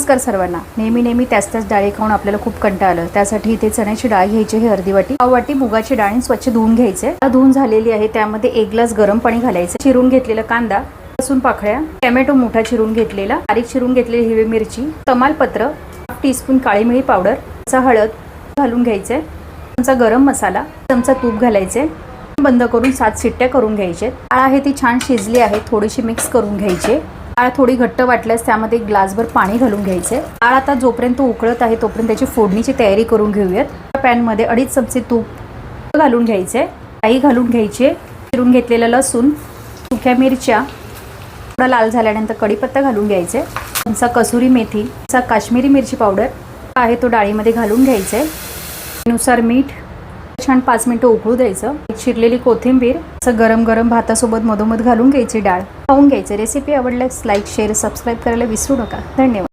नमस्कार सर्वांना. नेहमी नेहमी त्याच त्याच डाळी खाऊन आपल्याला खूप कंटाळ आलं. त्यासाठी इथे चण्याची डाळ घ्यायची ही अर्धी वाटी. पाव वाटी मुगाची डाळ स्वच्छ धुवून घ्यायचे. धुवून झालेली आहे. त्यामध्ये एक ग्लास गरम पाणी घालायचं. चिरून घेतलेला कांदा लसूण पाखळ्या टोमॅटो मोठा चिरून घेतलेला बारीक चिरून घेतलेली हिरवी मिरची तमालपत्र हाफ टीस्पून काळी मिळी पावडर चमचा हळद घालून घ्यायचे चमचा गरम मसाला चमचा तूप घालायचे बंद करून सात शिट्ट्या करून घ्यायचे. डाळ आहे ती छान शिजली आहे. थोडीशी मिक्स करून घ्यायची. डाळ थोडी घट्ट वाटल्यास त्यामध्ये एक ग्लासभर पाणी घालून घ्यायचे. डाळ आता जोपर्यंत उकळत आहे तोपर्यंत त्याची फोडणीची तयारी करून घेऊयात. पॅनमध्ये अडीच चमचे तूप घालून घ्यायचे. काही घालून घ्यायचे. चिरून घेतलेलं लसूण सुक्या मिरच्या थोडा लाल झाल्यानंतर कढीपत्ता घालून घ्यायचे. तुमचा कसुरी मेथी काश्मीरी मिरची पावडर आहे तो डाळीमध्ये घालून घ्यायचे. नुसार मीठ छान पाच मिनिटं उकळू द्यायचं. एक चिरलेली कोथिंबीर असं गरम गरम भातासोबत मधोमध घालून घ्यायची डाळ. खाऊन घ्यायची. रेसिपी आवडल्यास लाईक शेअर सबस्क्राईब करायला विसरू नका. धन्यवाद.